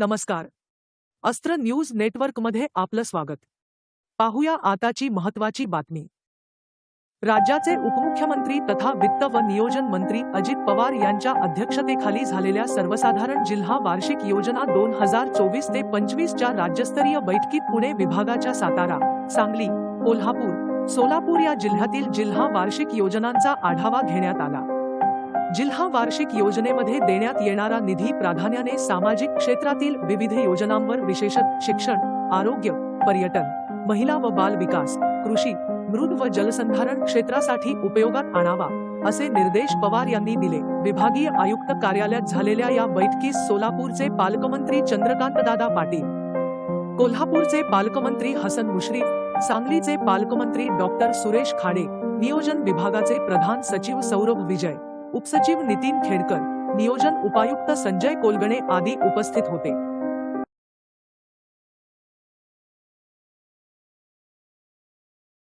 नमस्कार. अस्त्र न्यूज नेटवर्कमध्ये आपलं स्वागत. पाहूया आताची महत्वाची बातमी. राज्याचे उपमुख्यमंत्री तथा वित्त व नियोजन मंत्री अजित पवार यांच्या अध्यक्षतेखाली झालेल्या सर्वसाधारण जिल्हा वार्षिक योजना दोन हजार चोवीस ते पंचवीसच्या राज्यस्तरीय बैठकीत पुणे विभागाच्या सातारा सांगली कोल्हापूर सोलापूर या जिल्ह्यातील जिल्हा वार्षिक योजनांचा आढावा घेण्यात आला. जिल्हा वार्षिक योजनेमध्ये देण्यात येणारा निधी प्राधान्याने सामाजिक क्षेत्रातील विविध योजनांवर विशेषत शिक्षण आरोग्य पर्यटन महिला व बाल विकास कृषी मृद व जलसंधारण क्षेत्रासाठी उपयोगात आणावा असे निर्देश पवार यांनी दिले. विभागीय आयुक्त कार्यालयात झालेल्या या बैठकीस सोलापूरचे पालकमंत्री चंद्रकांतदादा पाटील कोल्हापूरचे पालकमंत्री हसन मुश्रीफ सांगलीचे पालकमंत्री डॉक्टर सुरेश खाडे नियोजन विभागाचे प्रधान सचिव सौरभ विजय उपसचिव नितीन खेडकर नियोजन उपायुक्त संजय कोलगणे आदी उपस्थित होते.